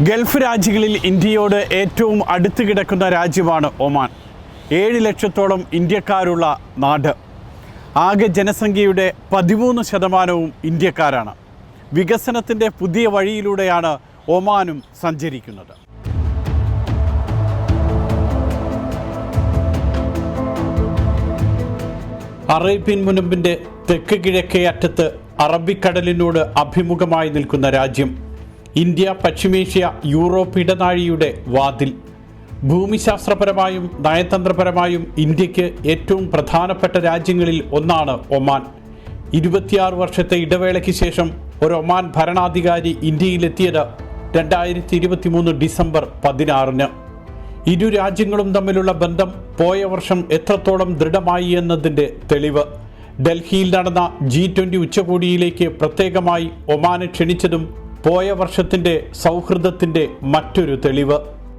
Gulf രാജ്യങ്ങളിൽ ഇന്ത്യയോട് ഏറ്റവും അടുത്ത് കിടക്കുന്ന രാജ്യമാണ് ഒമാൻ. ഏഴ് ലക്ഷത്തോളം ഇന്ത്യക്കാരുള്ള നാട്. ആകെ ജനസംഖ്യയുടെ പതിമൂന്ന് ശതമാനവും ഇന്ത്യക്കാരാണ്. വികസനത്തിന്റെ പുതിയ വഴിയിലൂടെയാണ് ഒമാനും സഞ്ചരിക്കുന്നത്. അറേബ്യൻ മുനമ്പിന്റെ തെക്ക് കിഴക്കേ അറ്റത്ത് അറബിക്കടലിനോട് അഭിമുഖമായി നിൽക്കുന്ന രാജ്യം ഇന്ത്യ പശ്ചിമേഷ്യ യൂറോപ്പ് ഇടനാഴിയുടെ വാതിൽ. ഭൂമിശാസ്ത്രപരമായും നയതന്ത്രപരമായും ഇന്ത്യയ്ക്ക് ഏറ്റവും പ്രധാനപ്പെട്ട രാജ്യങ്ങളിൽ ഒന്നാണ് ഒമാൻ. ഇരുപത്തിയാറ് വർഷത്തെ ഇടവേളയ്ക്ക് ശേഷം ഒരു ഒമാൻ ഭരണാധികാരി ഇന്ത്യയിലെത്തിയത് രണ്ടായിരത്തി ഇരുപത്തി മൂന്ന് ഡിസംബർ പതിനാറിന്. ഇരു രാജ്യങ്ങളും തമ്മിലുള്ള ബന്ധം പോയ വർഷം എത്രത്തോളം ദൃഢമായി എന്നതിന്റെ തെളിവ്. ഡൽഹിയിൽ നടന്ന ജി ട്വന്റി ഉച്ചകോടിയിലേക്ക് പ്രത്യേകമായി ഒമാനെ ക്ഷണിച്ചതും പോയ വർഷത്തിന്റെ സൗഹൃദത്തിന്റെ മറ്റൊരു തെളിവ്.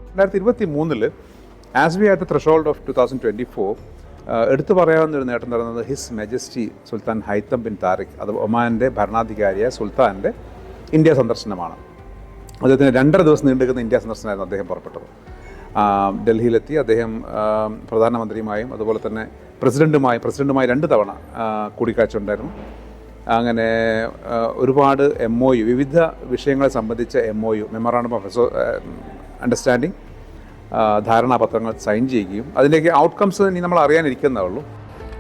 രണ്ടായിരത്തി ഇരുപത്തി മൂന്നിൽ as we at the threshold of two thousand twenty four എടുത്തു പറയാവുന്ന ഒരു നേട്ടം നടന്നത് his majesty Sultan Haitham bin Tariq അത് ഒമാന്റെ ഭരണാധികാരിയായ സുൽത്താന്റെ ഇന്ത്യ സന്ദർശനമാണ്. അദ്ദേഹത്തിന് രണ്ടര ദിവസം നീണ്ടുനിൽക്കുന്ന ഇന്ത്യ സന്ദർശനമായിരുന്നു അദ്ദേഹം പുറപ്പെട്ടത്. ഡൽഹിയിലെത്തി അദ്ദേഹം പ്രധാനമന്ത്രിയുമായും അതുപോലെ തന്നെ പ്രസിഡന്റുമായും പ്രസിഡന്റുമായി രണ്ട് തവണ കൂടിക്കാഴ്ച ഉണ്ടായിരുന്നു. അങ്ങനെ ഒരുപാട് എം ഒ യു വിവിധ വിഷയങ്ങളെ സംബന്ധിച്ച M O U memorandum of understanding ധാരണാപത്രങ്ങൾ sign ചെയ്യുകയും അതിന്റെയൊക്കെ ഔട്ട്കംസ് ഇനി നമ്മൾ അറിയാനിരിക്കുന്നേ ഉള്ളൂ.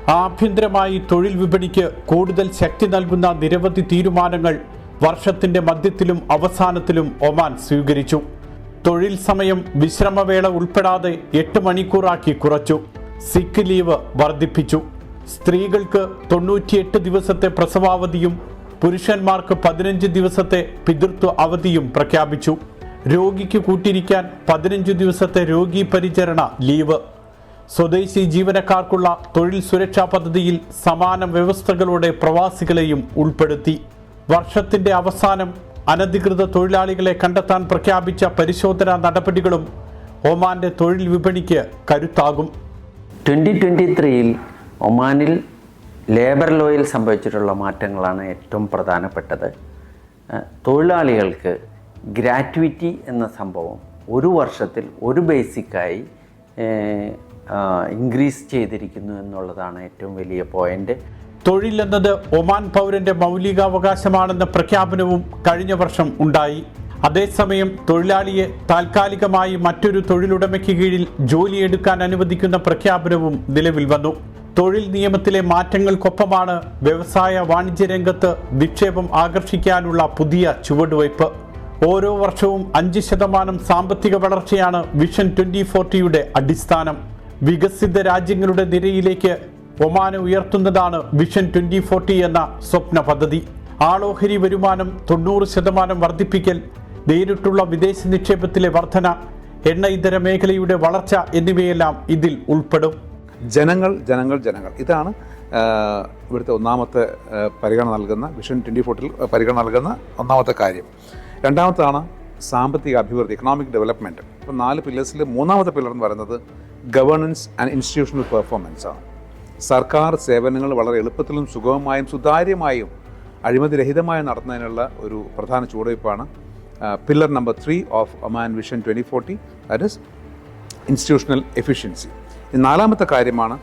ആഭ്യന്തരമായി തൊഴിൽ വിപണിക്ക് കൂടുതൽ ശക്തി നൽകുന്ന നിരവധി തീരുമാനങ്ങൾ വർഷത്തിന്റെ മധ്യത്തിലും അവസാനത്തിലും ഒമാൻ സ്വീകരിച്ചു. തൊഴിൽ സമയം വിശ്രമവേള ഉൾപ്പെടാതെ എട്ട് മണിക്കൂറാക്കി കുറച്ചു. സിക്ക് ലീവ് വർദ്ധിപ്പിച്ചു. സ്ത്രീകൾക്ക് തൊണ്ണൂറ്റിയെട്ട് ദിവസത്തെ പ്രസവാവധിയും പുരുഷന്മാർക്ക് പതിനഞ്ച് ദിവസത്തെ പിതൃത്വ അവധിയും പ്രഖ്യാപിച്ചു. രോഗിക്ക് കൂട്ടിരിക്കാൻ പതിനഞ്ച് ദിവസത്തെ രോഗി പരിചരണ ലീവ്. സ്വദേശി ജീവനക്കാർക്കുള്ള തൊഴിൽ സുരക്ഷാ പദ്ധതിയിൽ സമാന വ്യവസ്ഥകളോടെ പ്രവാസികളെയും ഉൾപ്പെടുത്തി. വർഷത്തിന്റെ അവസാനം അനധികൃത തൊഴിലാളികളെ കണ്ടെത്താൻ പ്രഖ്യാപിച്ച പരിശോധനാ നടപടികളും ഒമാന്റെ തൊഴിൽ വിപണിക്ക് കരുത്താകും. ട്വന്റി ട്വന്റി ത്രീയിൽ ഒമാനിൽ ലേബർ ലോയിൽ സംഭവിച്ചിട്ടുള്ള മാറ്റങ്ങളാണ് ഏറ്റവും പ്രധാനപ്പെട്ടത്. തൊഴിലാളികൾക്ക് ഗ്രാറ്റുവിറ്റി എന്ന സംഭവം ഒരു വർഷത്തിൽ ഒരു ബേസിക്കായി ഇൻക്രീസ് ചെയ്തിരിക്കുന്നു എന്നുള്ളതാണ് ഏറ്റവും വലിയ പോയിന്റ് തൊഴിൽ എന്നത് ഒമാൻ പൗരന്റെ മൗലികാവകാശമാണെന്ന പ്രഖ്യാപനവും കഴിഞ്ഞ വർഷം ഉണ്ടായി. അതേസമയം തൊഴിലാളിയെ താൽക്കാലികമായി മറ്റൊരു തൊഴിലുടമയ്ക്ക് കീഴിൽ ജോലിയെടുക്കാൻ അനുവദിക്കുന്ന പ്രഖ്യാപനവും നിലവിൽ വന്നു. തൊഴിൽ നിയമത്തിലെ മാറ്റങ്ങൾക്കൊപ്പമാണ് വ്യവസായ വാണിജ്യ രംഗത്ത് നിക്ഷേപം ആകർഷിക്കാനുള്ള പുതിയ ചുവടുവയ്പ്. ഓരോ വർഷവും അഞ്ച് ശതമാനം സാമ്പത്തിക വളർച്ചയാണ് വിഷൻ ട്വന്റി ഫോർട്ടിയുടെ അടിസ്ഥാനം. വികസിത രാജ്യങ്ങളുടെ നിരയിലേക്ക് ഒമാന ഉയർത്തുന്നതാണ് വിഷൻ ട്വന്റി ഫോർട്ടി എന്ന സ്വപ്ന പദ്ധതി. ആളോഹരി വരുമാനം തൊണ്ണൂറ് ശതമാനം വർദ്ധിപ്പിക്കൽ നേരിട്ടുള്ള വിദേശ നിക്ഷേപത്തിലെ വർധന എണ്ണ ഇതര മേഖലയുടെ വളർച്ച എന്നിവയെല്ലാം ഇതിൽ ഉൾപ്പെടും. ജനങ്ങൾ ജനങ്ങൾ ജനങ്ങൾ. ഇതാണ് ഇവിടുത്തെ ഒന്നാമത്തെ പരിഗണന നൽകുന്ന വിഷൻ ട്വന്റി ഫോർട്ടിൽ പരിഗണന നൽകുന്ന ഒന്നാമത്തെ കാര്യം. രണ്ടാമത്താണ് സാമ്പത്തിക അഭിവൃദ്ധി ഇക്കണോമിക് ഡെവലപ്മെന്റ് ഇപ്പോൾ നാല് പില്ലേഴ്സിൽ മൂന്നാമത്തെ പില്ലർ എന്ന് പറയുന്നത് ഗവേണൻസ് ആൻഡ് ഇൻസ്റ്റിറ്റ്യൂഷണൽ പെർഫോമൻസ് ആണ്. സർക്കാർ സേവനങ്ങൾ വളരെ എളുപ്പത്തിലും സുഗമമായും സുതാര്യമായും അഴിമതിരഹിതമായും നടത്തുന്നതിനുള്ള ഒരു പ്രധാന ചുവടുവയ്പ്പാണ് pillar number three of Oman vision twenty forty that is institutional efficiency നാലാമത്തെ കാര്യമാണ്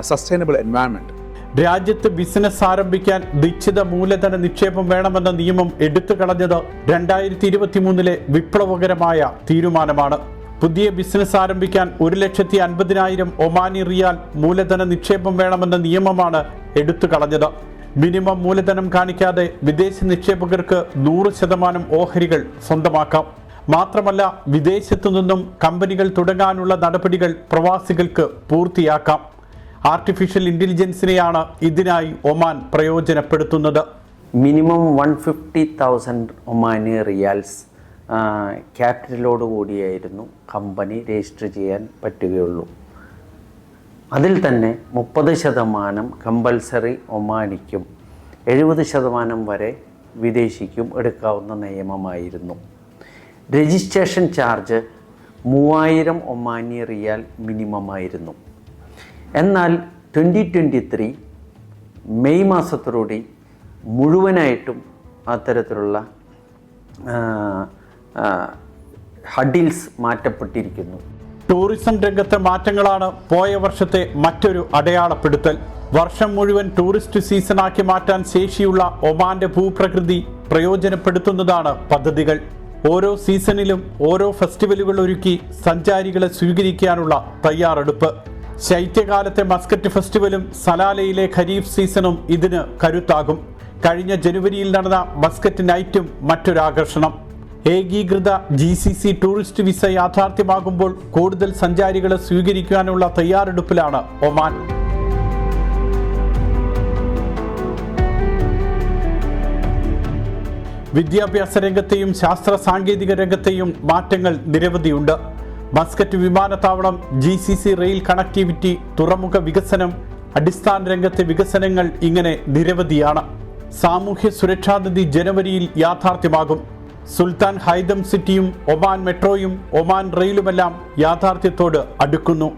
സസ്റ്റൈനബിൾ എൻവയൺമെന്റ് രാജ്യത്ത് ബിസിനസ് ആരംഭിക്കാൻ നിശ്ചിത മൂലധന നിക്ഷേപം വേണമെന്ന നിയമം എടുത്തു കളഞ്ഞത് രണ്ടായിരത്തി ഇരുപത്തി മൂന്നിലെ വിപ്ലവകരമായ തീരുമാനമാണ്. പുതിയ ബിസിനസ് ആരംഭിക്കാൻ ഒരു ലക്ഷത്തി അൻപതിനായിരം ഒമാനി റിയാൽ മൂലധന നിക്ഷേപം വേണമെന്ന നിയമമാണ് എടുത്തു കളഞ്ഞത്. മിനിമം മൂലധനം കാണിക്കാതെ വിദേശ നിക്ഷേപകർക്ക് നൂറ് ശതമാനം ഓഹരികൾ സ്വന്തമാക്കാം. മാത്രമല്ല വിദേശത്തു നിന്നും കമ്പനികൾ തുടങ്ങാനുള്ള നടപടികൾ പ്രവാസികൾക്ക് പൂർത്തിയാക്കാം. ആർട്ടിഫിഷ്യൽ ഇന്റലിജൻസിനെയാണ് ഇതിനായി Oman പ്രയോജനപ്പെടുത്തുന്നത്. Minimum one fifty thousand Omani riyals ക്യാപിറ്റലോട് കൂടിയായിരുന്നു കമ്പനി രജിസ്റ്റർ ചെയ്യാൻ പറ്റുകയുള്ളൂ. അതിൽ തന്നെ മുപ്പത് ശതമാനം കമ്പൽസറി ഒമാനിക്കും എഴുപത് ശതമാനം വരെ വിദേശിക്കും എടുക്കാവുന്ന നിയമമായിരുന്നു. രജിസ്ട്രേഷൻ ചാർജ് മൂവായിരം ഒമാനി റിയാൽ മിനിമം ആയിരുന്നു എന്നാൽ ട്വന്റി ട്വന്റി ത്രീ മെയ് മാസത്തോടുകൂടി മുഴുവനായിട്ടും അത്തരത്തിലുള്ള ഹഡിൽസ് മാറ്റപ്പെട്ടിരിക്കുന്നു. ടൂറിസം രംഗത്തെ മാറ്റങ്ങളാണ് പോയ വർഷത്തെ മറ്റൊരു അടയാളപ്പെടുത്തൽ. വർഷം മുഴുവൻ ടൂറിസ്റ്റ് സീസണാക്കി മാറ്റാൻ ശേഷിയുള്ള ഒമാന്റെ ഭൂപ്രകൃതി പ്രയോജനപ്പെടുത്തുന്നതാണ് പദ്ധതികൾ. ഓരോ സീസണിലും ഓരോ ഫെസ്റ്റിവലുകൾ ഒരുക്കി സഞ്ചാരികളെ സ്വീകരിക്കാനുള്ള തയ്യാറെടുപ്പ്. ശൈത്യകാലത്തെ മസ്കറ്റ് ഫെസ്റ്റിവലും സലാലയിലെ ഖരീഫ് സീസണും ഇതിന് കരുത്താകും. കഴിഞ്ഞ ജനുവരിയിൽ നടന്ന മസ്കറ്റ് നൈറ്റും മറ്റൊരാകർഷണം. ഏകീകൃത G C C tourist visa യാഥാർത്ഥ്യമാകുമ്പോൾ കൂടുതൽ സഞ്ചാരികളെ സ്വീകരിക്കാനുള്ള തയ്യാറെടുപ്പിലാണ് ഒമാൻ. വിദ്യാഭ്യാസ രംഗത്തെയും ശാസ്ത്ര സാങ്കേതിക രംഗത്തെയും മാറ്റങ്ങൾ നിരവധിയുണ്ട്. മസ്കറ്റ് വിമാനത്താവളം G C C rail connectivity തുറമുഖ വികസനം അടിസ്ഥാന രംഗത്തെ വികസനങ്ങൾ ഇങ്ങനെ നിരവധിയാണ്. സാമൂഹ്യ സുരക്ഷാ നിധി ജനുവരിയിൽ യാഥാർത്ഥ്യമാകും. സുൽത്താൻ ഹൈദം സിറ്റിയും ഒമാൻ മെട്രോയും ഒമാൻ റെയിലുമെല്ലാം യാഥാർത്ഥ്യത്തോട് അടുക്കുന്നു.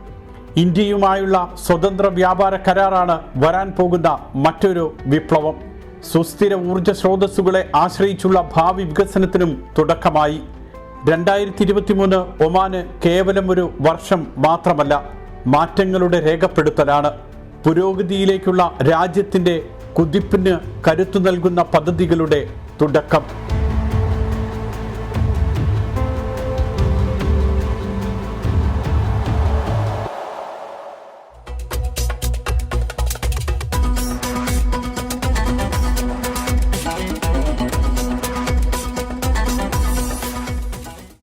ഇന്ത്യയുമായുള്ള സ്വതന്ത്ര വ്യാപാര കരാറാണ് വരാൻ പോകുന്ന മറ്റൊരു വിപ്ലവം. സുസ്ഥിര ഊർജ സ്രോതസ്സുകളെ ആശ്രയിച്ചുള്ള ഭാവി വികസനത്തിനും തുടക്കമായി. രണ്ടായിരത്തി ഇരുപത്തിമൂന്ന് ഒമാന് കേവലം ഒരു വർഷം മാത്രമല്ല മാറ്റങ്ങളുടെ രേഖപ്പെടുത്തലാണ്. പുരോഗതിയിലേക്കുള്ള രാജ്യത്തിന്റെ കുതിപ്പിന് കരുത്തു നൽകുന്ന പദ്ധതികളുടെ തുടക്കം.